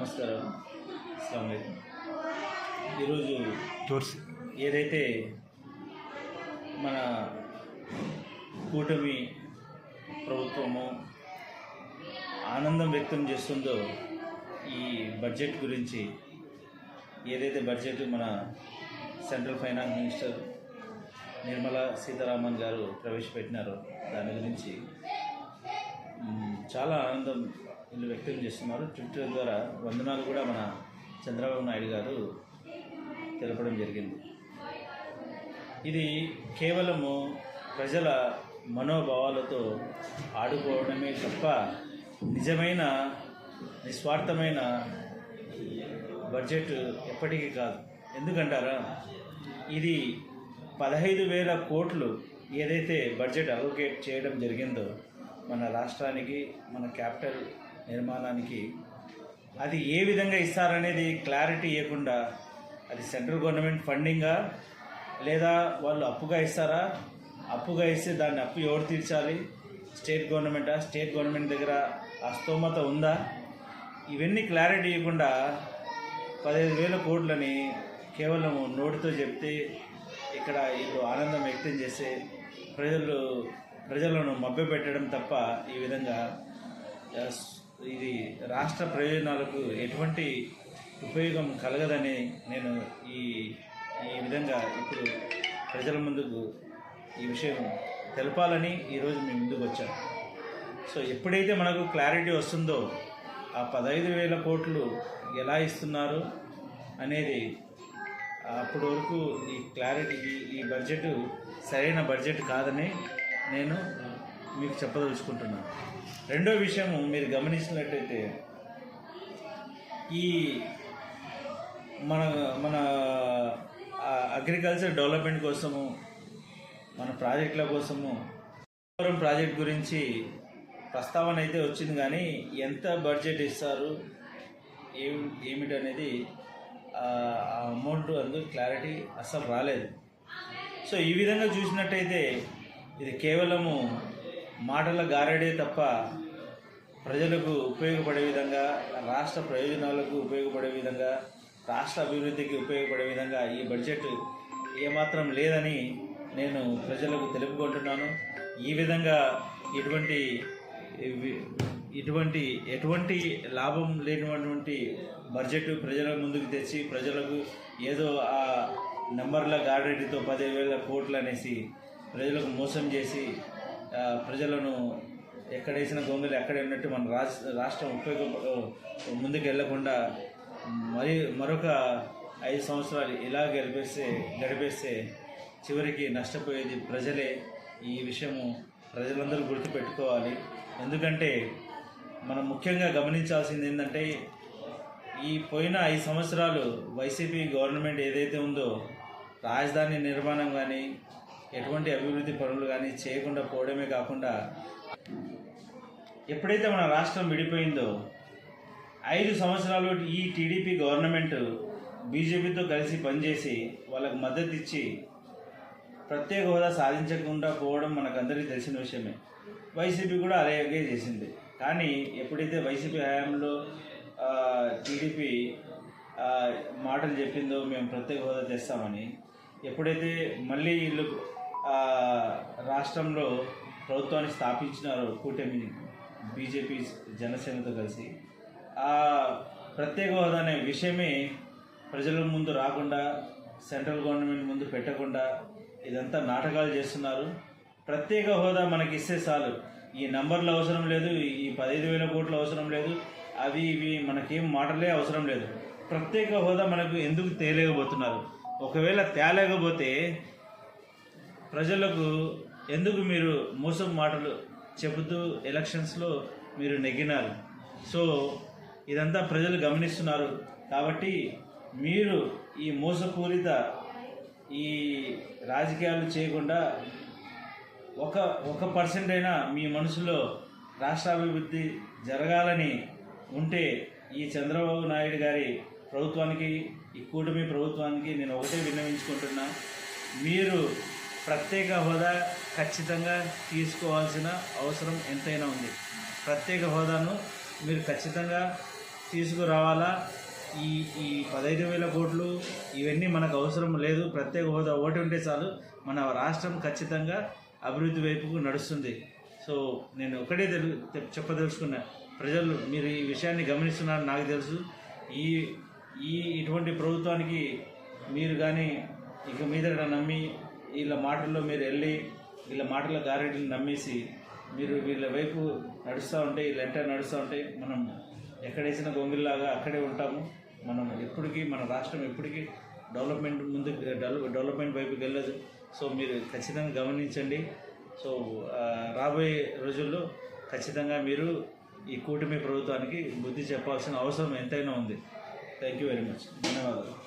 అస్సలం అయికం ఈరోజు తోర్సి ఏదైతే మన కూటమి ప్రభుత్వము ఆనందం వ్యక్తం చేస్తుందో ఈ బడ్జెట్ గురించి ఏదైతే బడ్జెట్ మన central finance minister Nirmala Sitharaman garu ప్రవేశపెట్టినారో దాని గురించి చాలా ఆనందం వీళ్ళు వ్యక్తం చేస్తున్నారు. ట్విట్టర్ ద్వారా వందనాలు కూడా మన చంద్రబాబు నాయుడు గారు తెలపడం జరిగింది. ఇది కేవలము ప్రజల మనోభావాలతో ఆడుకోవడమే తప్ప నిజమైన నిస్వార్థమైన బడ్జెట్ ఎప్పటికీ కాదు. ఎందుకంటారా? ఇది పదహైదు వేల కోట్లు ఏదైతే బడ్జెట్ అలోకేట్ చేయడం జరిగిందో మన రాష్ట్రానికి మన క్యాపిటల్ నిర్మాణానికి అది ఏ విధంగా ఇస్తారనేది క్లారిటీ ఇవ్వకుండా అది సెంట్రల్ గవర్నమెంట్ ఫండింగా లేదా వాళ్ళు అప్పుగా ఇస్తారా? అప్పుగా ఇస్తే దాన్ని అప్పు ఎవరు తీర్చాలి? స్టేట్ గవర్నమెంటా? స్టేట్ గవర్నమెంట్ దగ్గర ఆ స్తోమత ఉందా? ఇవన్నీ క్లారిటీ ఇవ్వకుండా పదిహేను వేల కోట్లని కేవలం నోటితో చెప్తే ఇక్కడ వీళ్ళు ఆనందం వ్యక్తం చేస్తే ప్రజలు ప్రజలను మభ్యపెట్టడం తప్ప ఈ విధంగా ఇది రాష్ట్ర ప్రయోజనాలకు ఎటువంటి ఉపయోగం కలగదని నేను ఈ ఈ విధంగా ఇప్పుడు ప్రజల ముందుకు ఈ విషయం తెలపాలని ఈరోజు మేము ముందుకు వచ్చాం సో ఎప్పుడైతే మనకు క్లారిటీ వస్తుందో ఆ పదహైదు వేల కోట్లు ఎలా ఇస్తున్నారు అనేది అప్పటి వరకు ఈ క్లారిటీ ఈ బడ్జెట్ సరైన బడ్జెట్ కాదని నేను మీకు చెప్పదలుచుకుంటున్నాను రెండో విషయం మీరు గమనించినట్టయితే ఈ మన మన అగ్రికల్చర్ డెవలప్మెంట్ కోసము మన ప్రాజెక్టుల కోసము పోలవరం ప్రాజెక్ట్ గురించి ప్రస్తావన అయితే వచ్చింది కానీ ఎంత బడ్జెట్ ఇస్తారు ఏం ఏమిటి అనేది ఆ అమౌంట్ అందుకు క్లారిటీ అస్సలు రాలేదు. సో ఈ విధంగా చూసినట్టయితే ఇది కేవలము మాటల గారడే తప్ప ప్రజలకు ఉపయోగపడే విధంగా రాష్ట్ర ప్రయోజనాలకు ఉపయోగపడే విధంగా రాష్ట్ర అభివృద్ధికి ఉపయోగపడే విధంగా ఈ బడ్జెట్ ఏమాత్రం లేదని నేను ప్రజలకు తెలుపుకుంటున్నాను. ఈ విధంగా ఇటువంటి ఇటువంటి ఎటువంటి లాభం లేనటువంటి బడ్జెట్ ప్రజల ముందుకు తెచ్చి ప్రజలకు ఏదో ఆ నెంబర్ల గార్డెడ్తో పదివేల వేల కోట్లు అనేసి ప్రజలకు మోసం చేసి ప్రజలను ఎక్కడేసిన గొంగలు ఎక్కడే ఉన్నట్టు మన రాజ్ రాష్ట్రం ఉపయోగ ముందుకు వెళ్ళకుండా మరి మరొక ఐదు సంవత్సరాలు ఇలా గడిపేస్తే గడిపేస్తే చివరికి నష్టపోయేది ప్రజలే. ఈ విషయము ప్రజలందరూ గుర్తుపెట్టుకోవాలి. ఎందుకంటే మనం ముఖ్యంగా గమనించాల్సింది ఏంటంటే ఈ పోయిన ఐదు సంవత్సరాలు వైసీపీ గవర్నమెంట్ ఏదైతే ఉందో రాజధాని నిర్మాణం కానీ ఎటువంటి అభివృద్ధి పనులు కానీ చేయకుండా పోవడమే కాకుండా ఎప్పుడైతే మన రాష్ట్రం విడిపోయిందో ఐదు సంవత్సరాలు ఈ టీడీపీ గవర్నమెంట్ బీజేపీతో కలిసి పనిచేసి వాళ్ళకు మద్దతు ఇచ్చి ప్రత్యేక హోదా సాధించకుండా పోవడం మనకందరికీ తెలిసిన విషయమే. వైసీపీ కూడా అలాగే చేసింది. కానీ ఎప్పుడైతే వైసీపీ హయాంలో టీడీపీ మాటలు చెప్పిందో మేము ప్రత్యేక హోదా తెస్తామని ఎప్పుడైతే మళ్ళీ వీళ్ళు రాష్ట్రంలో ప్రభుత్వాన్ని స్థాపించినారు కూటమిని బీజేపీ జనసేనతో కలిసి. ఆ ప్రత్యేక హోదా అనే విషయమే ప్రజల ముందు రాకుండా సెంట్రల్ గవర్నమెంట్ ముందు పెట్టకుండా ఇదంతా నాటకాలు చేస్తున్నారు. ప్రత్యేక హోదా మనకి ఇస్తే చాలు. ఈ నంబర్లు అవసరం లేదు ఈ పదహైదు వేల కోట్లు అవసరం లేదు అవి ఇవి మనకేం మాటలే అవసరం లేదు. ప్రత్యేక హోదా మనకు ఎందుకు తేలేకపోతున్నారు? ఒకవేళ తేలేకపోతే ప్రజలకు ఎందుకు మీరు మోసం మాటలు చెబుతూ ఎలక్షన్స్లో మీరు నెగ్గినారు? సో ఇదంతా ప్రజలు గమనిస్తున్నారు కాబట్టి మీరు ఈ మోసపూరిత ఈ రాజకీయాలు చేయకుండా ఒక ఒక పర్సెంట్ అయినా మీ మనసులో రాష్ట్రాభివృద్ధి జరగాలని ఉంటే ఈ చంద్రబాబు నాయుడు గారి ప్రభుత్వానికి ఈ కూటమి ప్రభుత్వానికి నేను ఒకటే విన్నవించుకుంటున్నా. మీరు ప్రత్యేక హోదా ఖచ్చితంగా తీసుకోవాల్సిన అవసరం ఎంతైనా ఉంది. ప్రత్యేక హోదాను మీరు ఖచ్చితంగా తీసుకురావాలా? ఈ ఈ పదహైదు వేల కోట్లు ఇవన్నీ మనకు అవసరం లేదు. ప్రత్యేక హోదా ఒకటి ఉంటే చాలు. మన రాష్ట్రం ఖచ్చితంగా అభివృద్ధి వైపుకు నడుస్తుంది. సో నేను ఒకటే తెలు చెప్పదలుచుకున్నా ప్రజలు మీరు ఈ విషయాన్ని గమనిస్తున్నారని నాకు తెలుసు. ఈ ఈ ఇటువంటి ప్రభుత్వానికి మీరు కానీ ఇక మీద నమ్మి వీళ్ళ మాటల్లో మీరు వెళ్ళి వీళ్ళ మాటల గారెంటీని నమ్మేసి మీరు వీళ్ళ వైపు నడుస్తూ ఉంటే వీళ్ళ వెంట నడుస్తూ ఉంటే మనం ఎక్కడేసిన గొంగిల్లాగా అక్కడే ఉంటాము. మనం ఎప్పటికీ మన రాష్ట్రం ఎప్పటికీ డెవలప్మెంట్ ముందు డెవలప్ డెవలప్మెంట్ వైపుకి వెళ్ళదు. సో మీరు ఖచ్చితంగా గమనించండి. సో రాబోయే రోజుల్లో ఖచ్చితంగా మీరు ఈ కూటమి ప్రభుత్వానికి బుద్ధి చెప్పాల్సిన అవసరం ఎంతైనా ఉంది. థ్యాంక్ యూ వెరీ మచ్ ధన్యవాదాలు.